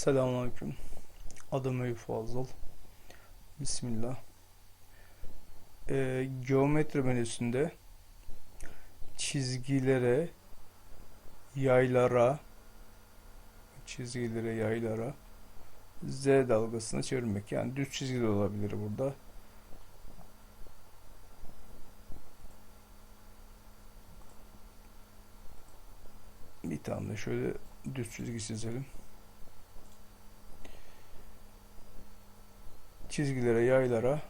Selamünaleyküm. Adım Eyüp Fazıl. Bismillah. Ee, geometri menüsünde çizgilere, yaylara, çizgilere, yaylara Z dalgasını çevirmek. Yani düz çizgi de olabilir burada. Bir tane de şöyle düz çizgi çizelim. Çizgilere, yaylara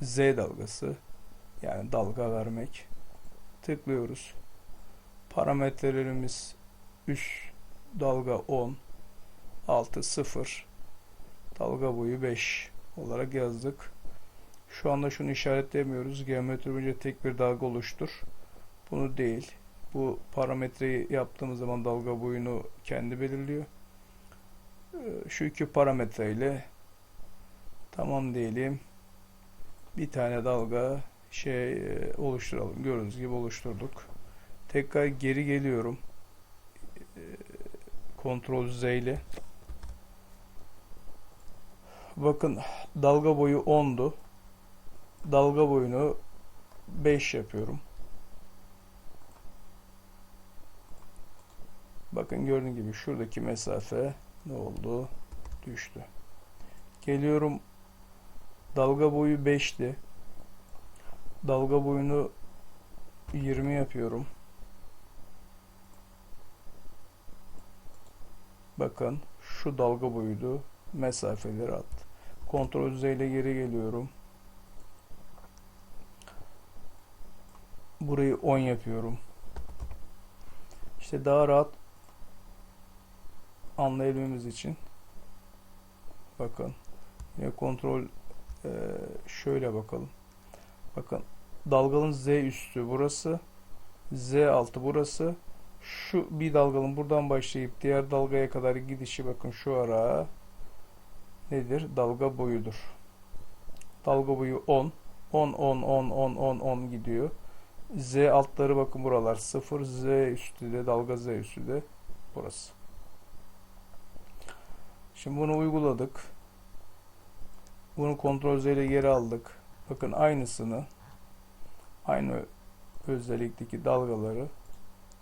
Z dalgası yani dalga vermek. Tıklıyoruz. Parametrelerimiz üst dalga 10, altı 0, dalga boyu 5 olarak yazdık. Şu anda şunu işaretlemiyoruz. Geometri boyunca tek bir dalga oluştur. Bunu değil. Bu parametreyi yaptığımız zaman dalga boyunu kendi belirliyor. Ee, Şu iki parametre ile Tamam diyelim. Bir tane dalga şey e, oluşturalım. Gördüğünüz gibi oluşturduk. Tekrar geri geliyorum. E, Ctrl Z ile. Bakın dalga boyu 10'du. Dalga boyunu 5 yapıyorum. Bakın gördüğünüz gibi şuradaki mesafe ne oldu? Düştü. Geliyorum Dalga boyu 5'ti. Dalga boyunu 20 yapıyorum. Bakın şu dalga boyuydu. Mesafeleri at. Kontrol ile geri geliyorum. Burayı 10 yapıyorum. İşte daha rahat anlayabilmemiz için bakın yine kontrol ee, şöyle bakalım. Bakın dalgalın Z üstü burası. Z altı burası. Şu bir dalgalın buradan başlayıp diğer dalgaya kadar gidişi bakın şu ara nedir? Dalga boyudur. Dalga boyu 10. 10 10 10 10 10 10 gidiyor. Z altları bakın buralar 0. Z üstü de dalga Z üstü de burası. Şimdi bunu uyguladık. Bunu kontrol Z ile geri aldık. Bakın aynısını aynı özellikteki dalgaları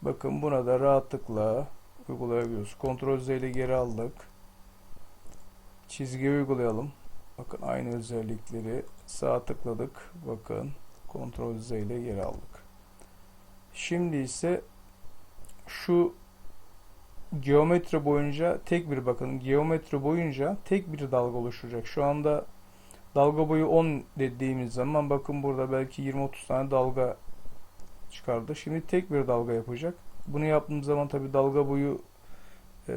bakın buna da rahatlıkla uygulayabiliyoruz. Kontrol Z ile geri aldık. Çizgi uygulayalım. Bakın aynı özellikleri sağ tıkladık. Bakın kontrol Z ile geri aldık. Şimdi ise şu geometri boyunca tek bir bakın geometri boyunca tek bir dalga oluşturacak. Şu anda Dalga boyu 10 dediğimiz zaman bakın burada belki 20-30 tane dalga çıkardı. Şimdi tek bir dalga yapacak. Bunu yaptığımız zaman tabi dalga boyu e,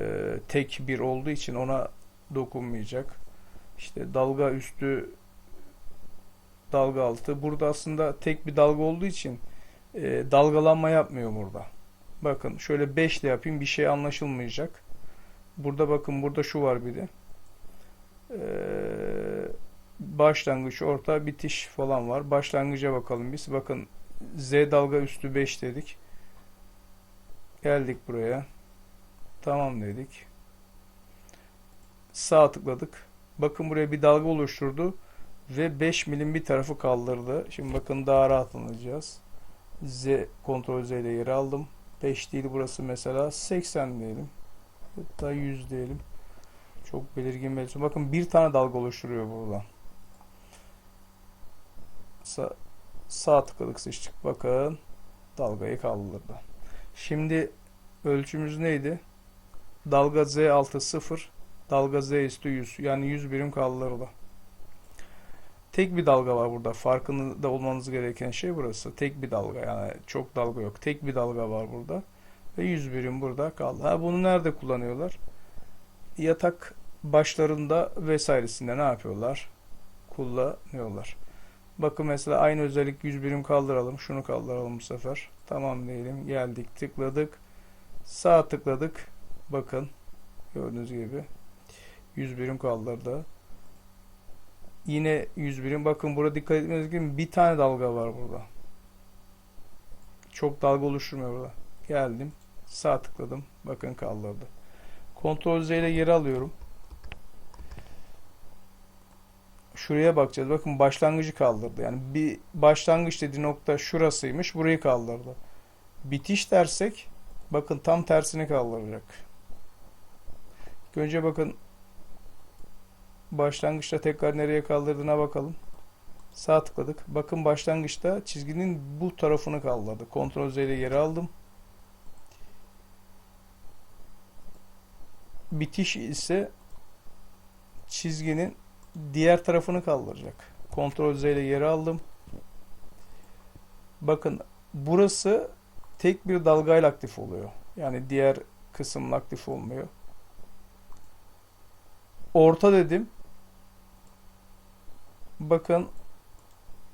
tek bir olduğu için ona dokunmayacak. İşte dalga üstü dalga altı. Burada aslında tek bir dalga olduğu için e, dalgalanma yapmıyor burada. Bakın şöyle 5 ile yapayım bir şey anlaşılmayacak. Burada bakın burada şu var bir de. Eee başlangıç, orta, bitiş falan var. Başlangıca bakalım biz. Bakın Z dalga üstü 5 dedik. Geldik buraya. Tamam dedik. Sağ tıkladık. Bakın buraya bir dalga oluşturdu ve 5 milim bir tarafı kaldırdı. Şimdi bakın daha rahat anlayacağız. Z kontrol Z ile yeri aldım. 5 değil burası mesela 80 diyelim. Hatta 100 diyelim. Çok belirgin belirtin. Bakın bir tane dalga oluşturuyor burada. Sa sağ tıkladık seçtik. Bakın dalgayı kaldırdı. Şimdi ölçümüz neydi? Dalga Z altı 0, dalga Z üstü 100. Yani 100 birim kaldırdı. Tek bir dalga var burada. Farkında olmanız gereken şey burası. Tek bir dalga yani çok dalga yok. Tek bir dalga var burada. Ve 100 birim burada kaldı. Ha bunu nerede kullanıyorlar? Yatak başlarında vesairesinde ne yapıyorlar? Kullanıyorlar. Bakın mesela aynı özellik 100 birim kaldıralım. Şunu kaldıralım bu sefer. Tamam diyelim. Geldik tıkladık. Sağ tıkladık. Bakın gördüğünüz gibi 100 birim kaldırdı. Yine 100 birim. Bakın burada dikkat etmeniz gibi bir tane dalga var burada. Çok dalga oluşturmuyor burada. Geldim. Sağ tıkladım. Bakın kaldırdı. Ctrl Z ile geri alıyorum. Şuraya bakacağız. Bakın başlangıcı kaldırdı. Yani bir başlangıç dediği nokta şurasıymış. Burayı kaldırdı. Bitiş dersek bakın tam tersini kaldıracak. Önce bakın başlangıçta tekrar nereye kaldırdığına bakalım. Sağ tıkladık. Bakın başlangıçta çizginin bu tarafını kaldırdı. Ctrl Z ile geri aldım. Bitiş ise çizginin diğer tarafını kaldıracak. Ctrl Z ile geri aldım. Bakın burası tek bir dalgayla aktif oluyor. Yani diğer kısımla aktif olmuyor. Orta dedim. Bakın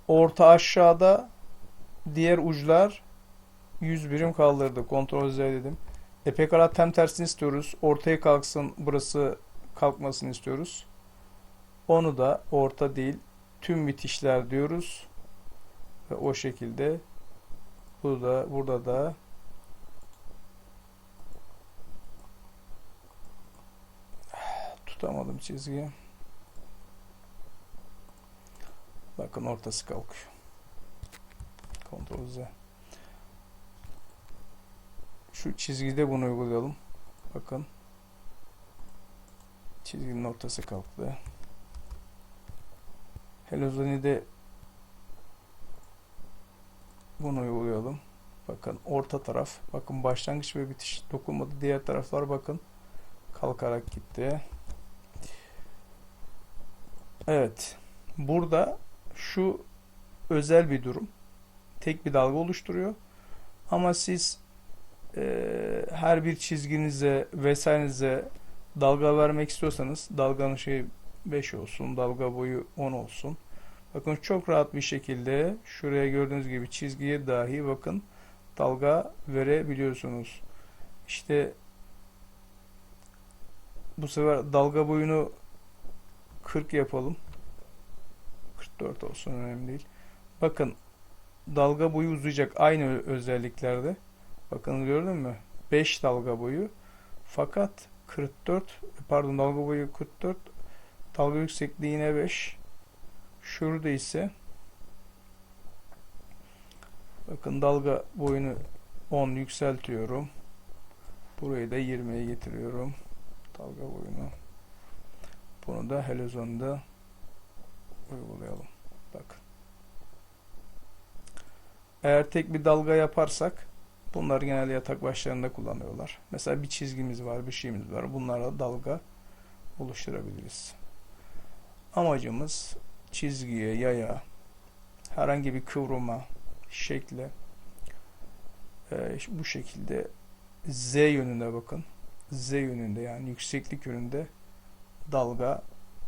orta aşağıda diğer uçlar 100 birim kaldırdı. Ctrl Z dedim. E pekala tam tersini istiyoruz. Ortaya kalksın burası kalkmasını istiyoruz. Onu da orta değil tüm bitişler diyoruz. Ve o şekilde burada burada da tutamadım çizgiyi. Bakın ortası kalkıyor. Ctrl Z. Şu çizgide bunu uygulayalım. Bakın. Çizginin ortası kalktı. Helozoni'de bunu uygulayalım. Bakın orta taraf. Bakın başlangıç ve bitiş dokunmadı. Diğer taraflar bakın kalkarak gitti. Evet. Burada şu özel bir durum. Tek bir dalga oluşturuyor. Ama siz e, her bir çizginize vesairenize dalga vermek istiyorsanız dalganın şey 5 olsun, dalga boyu 10 olsun. Bakın çok rahat bir şekilde şuraya gördüğünüz gibi çizgiye dahi bakın dalga verebiliyorsunuz. İşte bu sefer dalga boyunu 40 yapalım. 44 olsun önemli değil. Bakın dalga boyu uzayacak aynı özelliklerde. Bakın gördün mü? 5 dalga boyu. Fakat 44 pardon dalga boyu 44 dalga yüksekliği yine 5. Şurada ise bakın dalga boyunu 10 yükseltiyorum. Burayı da 20'ye getiriyorum. Dalga boyunu. Bunu da helezonda uygulayalım. Bakın. Eğer tek bir dalga yaparsak bunları genelde yatak başlarında kullanıyorlar. Mesela bir çizgimiz var, bir şeyimiz var. Bunlarla dalga oluşturabiliriz. Amacımız çizgiye, yaya, herhangi bir kıvrıma, şekle e, bu şekilde Z yönünde bakın. Z yönünde yani yükseklik yönünde dalga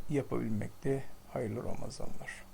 yapabilmekte. Hayırlı Ramazanlar.